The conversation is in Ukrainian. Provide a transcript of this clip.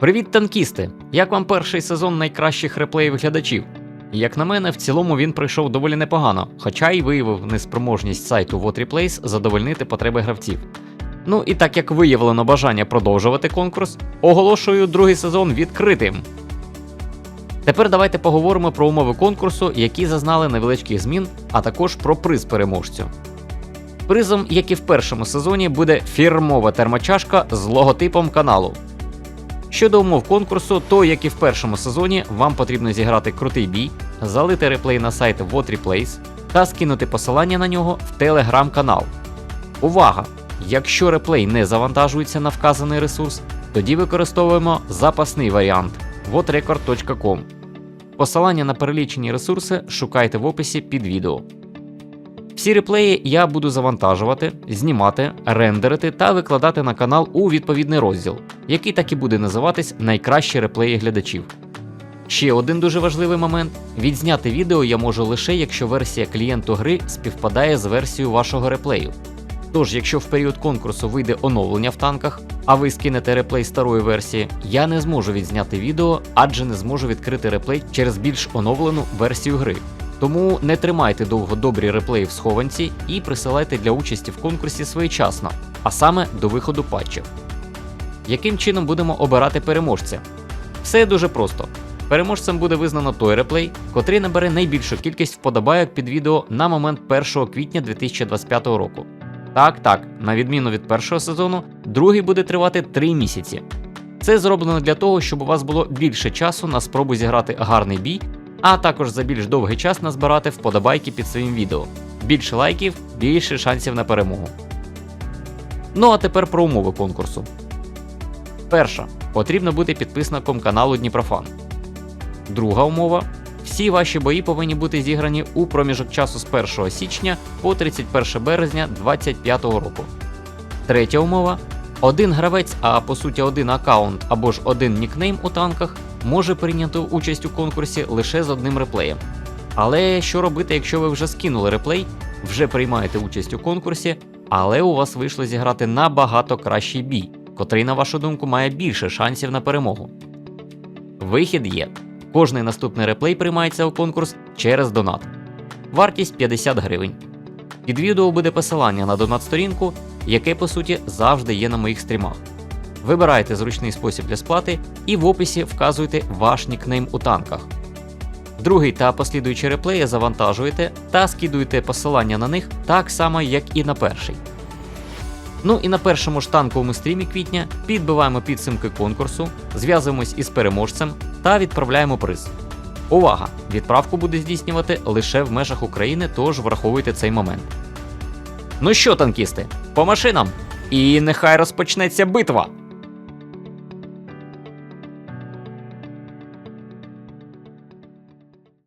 Привіт, танкісти! Як вам перший сезон найкращих реплеїв глядачів? Як на мене, в цілому він пройшов доволі непогано, хоча й виявив неспроможність сайту WhatReplace задовольнити потреби гравців. Ну і так як виявлено бажання продовжувати конкурс, оголошую другий сезон відкритим. Тепер давайте поговоримо про умови конкурсу, які зазнали невеличких змін, а також про приз переможцю. Призом, як і в першому сезоні, буде фірмова термочашка з логотипом каналу. Щодо умов конкурсу, то як і в першому сезоні, вам потрібно зіграти крутий бій, залити реплей на сайт WhatReplace та скинути посилання на нього в телеграм-канал. Увага! Якщо реплей не завантажується на вказаний ресурс, тоді використовуємо запасний варіант whatrecord.com. Посилання на перелічені ресурси шукайте в описі під відео. Всі реплеї я буду завантажувати, знімати, рендерити та викладати на канал у відповідний розділ, який так і буде називатись Найкращі реплеї глядачів. Ще один дуже важливий момент: відзняти відео я можу лише якщо версія клієнту гри співпадає з версією вашого реплею. Тож, якщо в період конкурсу вийде оновлення в танках, а ви скинете реплей старої версії, я не зможу відзняти відео, адже не зможу відкрити реплей через більш оновлену версію гри. Тому не тримайте довго добрі реплеї в схованці і присилайте для участі в конкурсі своєчасно, а саме до виходу патчів. Яким чином будемо обирати переможця? Все дуже просто. Переможцем буде визнано той реплей, котрий набере найбільшу кількість вподобайок під відео на момент 1 квітня 2025 року. Так, так, на відміну від першого сезону, другий буде тривати 3 місяці. Це зроблено для того, щоб у вас було більше часу на спробу зіграти гарний бій, а також за більш довгий час назбирати вподобайки під своїм відео. Більше лайків, більше шансів на перемогу. Ну а тепер про умови конкурсу. Перша. Потрібно бути підписником каналу Дніпрофан. Друга умова. Всі ваші бої повинні бути зіграні у проміжок часу з 1 січня по 31 березня 2025 року. Третя умова. Один гравець, а по суті один аккаунт або ж один нікнейм у танках може прийняти участь у конкурсі лише з одним реплеєм. Але що робити, якщо ви вже скинули реплей, вже приймаєте участь у конкурсі, але у вас вийшло зіграти набагато кращий бій, котрий, на вашу думку, має більше шансів на перемогу? Вихід є. Кожний наступний реплей приймається у конкурс через донат. Вартість 50 гривень. Під відео буде посилання на донат-сторінку, яке по суті завжди є на моїх стрімах. Вибирайте зручний спосіб для сплати і в описі вказуйте ваш нікнейм у танках. Другий та послідуючі реплеї завантажуєте та скидуєте посилання на них так само, як і на перший. Ну і на першому ж танковому стрімі квітня підбиваємо підсумки конкурсу, зв'язуємось із переможцем та відправляємо приз. Увага! Відправку буде здійснювати лише в межах України, тож враховуйте цей момент. Ну що, танкісти, по машинам! І нехай розпочнеться битва!